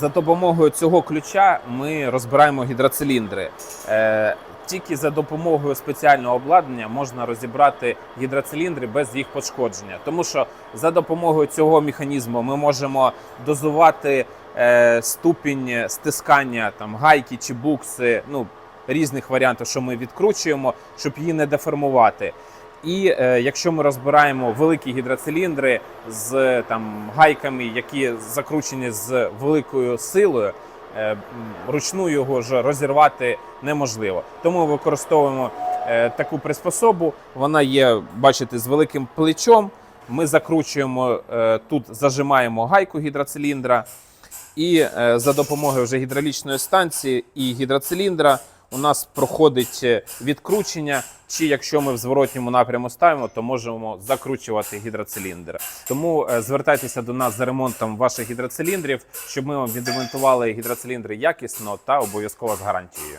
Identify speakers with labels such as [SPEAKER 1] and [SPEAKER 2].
[SPEAKER 1] За допомогою цього ключа ми розбираємо гідроциліндри. Е, Тільки за допомогою спеціального обладнання можна розібрати гідроциліндри без їх пошкодження. Тому що за допомогою цього механізму ми можемо дозувати е, ступінь стискання там гайки чи букси, ну різних варіантів, що ми відкручуємо, щоб її не деформувати. І е, якщо ми розбираємо великі гідроциліндри з там гайками, які закручені з великою силою, е, ручну його ж розірвати неможливо. Тому використовуємо е, таку приспособу. Вона є, бачите, з великим плечом. Ми закручуємо е, тут, зажимаємо гайку гідроциліндра, і е, за допомогою вже гідравлічної станції і гідроциліндра у нас проходить е, відкручення. Чи якщо ми в зворотньому напряму ставимо, то можемо закручувати гідроциліндр. Тому е, звертайтеся до нас за ремонтом ваших гідроциліндрів, щоб ми вам відремонтували гідроциліндри якісно та обов'язково з гарантією.